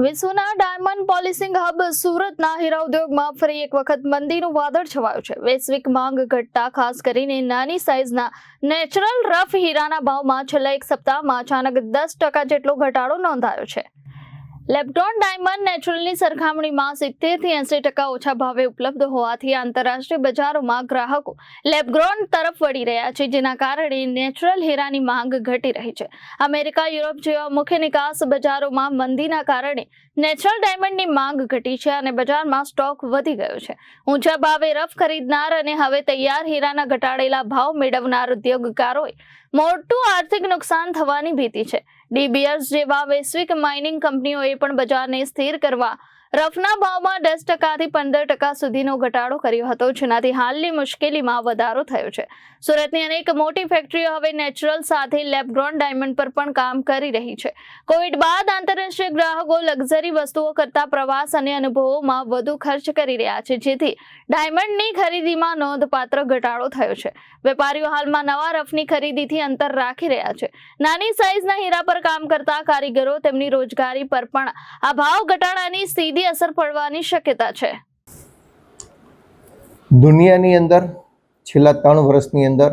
વિશ્વના diamond polishing hub સુરતના હીરા ઉદ્યોગમાં ફરી એક વખત મંદીનું વાદળ છવાયું છે. વૈશ્વિક માંગ ઘટતા ખાસ કરીને નાની સાઇઝના નેચરલ રફ હીરાના ભાવમાં છેલ્લા એક સપ્તાહમાં અચાનક દસ ટકા જેટલો ઘટાડો નોંધાયો છે. લેબ્રોન ડાયમંડ નેચરલની સરખામણીમાં સિત્તેરથી એંસી ટકા ઓછા ભાવે ઉપલબ્ધ હોવાથી આંતરરાષ્ટ્રીય બજારોમાં ગ્રાહકો લેબગ્રોન તરફ વળી રહ્યા છે, જેના કારણે નેચરલ હીરાની માંગ ઘટી રહી છે. અમેરિકા, યુરોપ જેવા મુખ્ય નિકાસ બજારોમાં મંદીના કારણે નેચરલ ડાયમંડની માંગ ઘટી છે અને બજારમાં સ્ટોક વધી ગયો છે. ઊંચા ભાવે રફ ખરીદનાર અને હવે તૈયાર હીરાના ઘટાડેલા ભાવ મેળવનાર ઉદ્યોગકારોએ મોટું આર્થિક નુકસાન થવાની ભીતિ છે. ડીબીએસ જેવા વૈશ્વિક માઇનિંગ કંપનીઓએ પણ બજારને સ્થિર કરવા રફના ભાવમાં દસ ટકાથી પંદર ટકા સુધીનો ઘટાડો કર્યો હતો. જેનાથી હાલની મુશ્કેલીમાં વધારો થયો છે. સુરતની અનેક મોટી ફેક્ટરીઓ હવે નેચરલ સાથે લેબગ્રોન ડાયમંડ પર પણ કામ કરી રહી છે. કોવિડ બાદ આંતરરાષ્ટ્રીય ગ્રાહકો લક્ઝરી વસ્તુઓ કરતા પ્રવાસ અને અનુભવોમાં વધુ ખર્ચ કરી રહ્યા છે. જેથી ડાયમંડની ખરીદીમાં નોંધપાત્ર ઘટાડો થયો છે. વેપારીઓ હાલમાં નવા રફની ખરીદીથી અંતર રાખી રહ્યા છે. નાની સાઇઝના હીરા પર કામ કરતા કારીગરો તેમની રોજગારી પર પણ આ ભાવ ઘટાડાની સીધી અસર પડવાની શક્યતા છે. દુનિયાની અંદર, છેલ્લા ત્રણ વર્ષની અંદર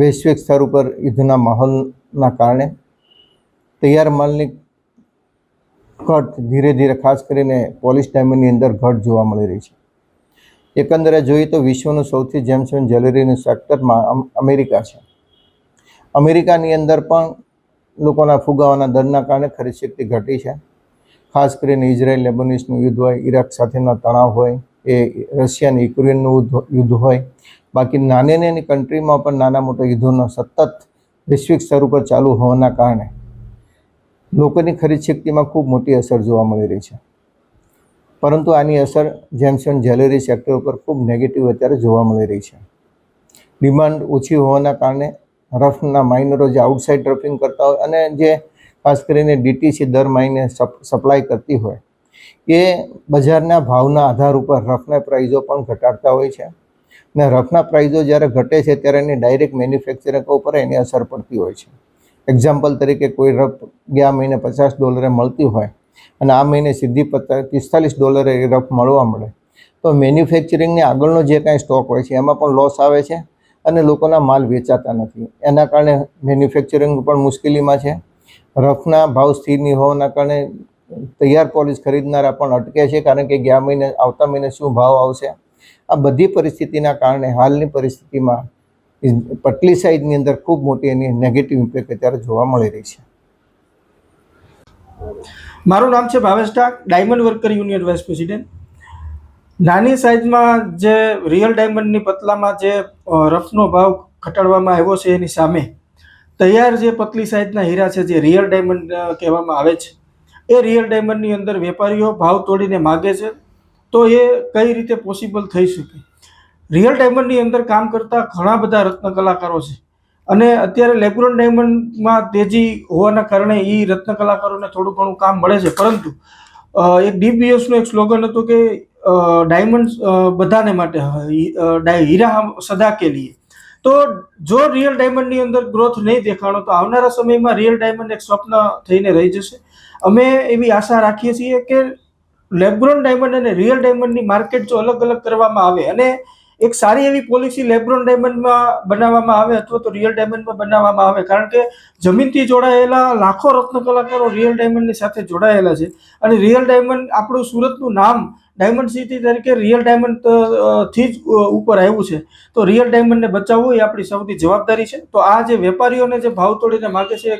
વૈશ્વિક સ્તર ઉપર યુદ્ધના માહોલના કારણે તૈયાર માલની ઘટ ધીરે ધીરે ખાસ કરીને પોલિશ ડાયમંડની અંદર ઘટ જોવા મળી રહી છે. એકંદરે જોઈએ તો વિશ્વનું સૌથી જેમ્સન જ્વેલરીનું સેક્ટરમાં અમેરિકા છે. અમેરિકાની અંદર પણ લોકોના ફુગાવાના દરના કારણે ખરીદ શક્તિ ઘટી છે. ખાસ કરીને ઇઝરાયલ લેબનીસનું યુદ્ધ હોય ઈરાક સાથેનો તણાવ હોય, એ રશિયા અને યુક્રેનનું યુદ્ધ- હોય. બાકી નાની નાની કન્ટ્રીમાં પણ નાના મોટા યુદ્ધોનો સતત વૈશ્વિક સ્તર ઉપર ચાલુ હોવાના કારણે લોકોની ખરીદ શક્તિમાં ખૂબ મોટી અસર જોવા મળી રહી છે. પરંતુ આની અસર જેમ્સન જ્વેલરી સેક્ટર ઉપર ખૂબ નેગેટિવ અત્યારે જોવા મળી રહી છે. ડિમાન્ડ ઓછી હોવાના કારણે રફના માઇનરો જે આઉટસાઇડ રફિંગ કરતા હોય અને જે ખાસ કરીને ડીટીસી દર મહિને સપ્લાય કરતી હોય, એ બજારના ભાવના આધાર ઉપર રફના પ્રાઇઝો પણ ઘટાડતા હોય છે. ને રફના પ્રાઇઝો જ્યારે ઘટે છે ત્યારે એની ડાયરેક્ટ મેન્યુફેક્ચરિંગ ઉપર એની અસર પડતી હોય છે. એક્ઝામ્પલ તરીકે કોઈ રફ ગયા મહિને પચાસ ડોલરે મળતી હોય અને આ મહિને સીધી પચાસ પિસ્તાલીસ ડોલરે એ રફ મળવા મળે, તો મેન્યુફેક્ચરિંગની આગળનો જે કાંઈ સ્ટોક હોય છે એમાં પણ લોસ આવે છે અને લોકોના માલ વેચાતા નથી. એના કારણે મેન્યુફેક્ચરિંગ પણ મુશ્કેલીમાં છે. રફના ભાવ સ્થિર નહીં હોવાના કારણે તૈયાર પોલિશ ખરીદનારા પણ અટકે છે, કારણ કે ગયા મહિને, આવતા મહિને શું ભાવ આવશે? આ બધી પરિસ્થિતિના કારણે હાલની પરિસ્થિતિમાં પટલી સાઈઝની અંદર ખૂબ મોટી એની નેગેટિવ ઇમ્પેક્ટ અત્યારે જોવા મળી રહી છે. મારું નામ છે Bhavesh Dak diamond worker union vice president. નાની સાઇઝમાં જે રિયલ ડાયમંડની પતલામાં જે રફનો ભાવ ઘટાડવામાં આવ્યો છે એની સામે તૈયાર જે પતલી સાઇઝના હીરા છે, જે રિયલ ડાયમંડ કહેવામાં આવે છે, એ રિયલ ડાયમંડની અંદર વેપારીઓ ભાવ તોડીને માગે છે, તો એ કઈ રીતે પોસિબલ થઈ શકે? રિયલ ડાયમંડની અંદર કામ કરતા ઘણા બધા રત્ન કલાકારો છે અને અત્યારે લેબ્રોન ડાયમંડમાં તેજી હોવાના કારણે એ રત્ન કલાકારોને થોડું ઘણું કામ મળે છે, પરંતુ એક ડીબીએસનું એક સ્લોગન હતું કે ડાયમંડ બધાને માટે હીરા સદા કે લીએ. તો જો રિયલ ડાયમંડની અંદર ગ્રોથ નહીં દેખાણો, તો આવનારા સમયમાં રિયલ ડાયમંડ એક સ્વપ્ન થઈને રહી જશે. અમે એવી આશા રાખીએ છીએ કે લેબ્રોન ડાયમંડ અને રિયલ ડાયમંડની માર્કેટ જો અલગ અલગ કરવામાં આવે અને એક સારી એવી પોલિસી લેબ્રોન ડાયમંડમાં બનાવવામાં આવે અથવા તો રિયલ ડાયમંડમાં બનાવવામાં આવે, કારણ કે જમીનથી જોડાયેલા લાખો રત્ન કલાકારો રિયલ ડાયમંડની સાથે જોડાયેલા છે. અને રિયલ ડાયમંડ આપણું સુરતનું નામ ડાયમંડ સિટી તરીકે રિયલ ડાયમંડથી જ ઉપર આવ્યું છે. તો રિયલ ડાયમંડને બચાવવું એ આપણી સૌથી જવાબદારી છે. તો આ જે વેપારીઓને જે ભાવ તોડીને માગે છે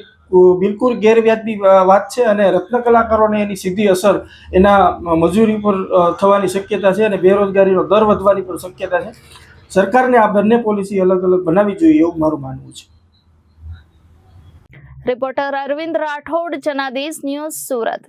બિલકુલ ગેરવ્યાજબી વાત છે અને રત્ન કલાકારોને એની સીધી અસર એના મજૂરી પર થવાની શક્યતા છે અને બેરોજગારીનો દર વધવાની પણ શક્યતા છે. સરકારને આ બંને પોલિસી અલગ અલગ બનાવવી જોઈએ એવું મારું માનવું છે. Reporter Arvind Rathod, Janadesh news Surat.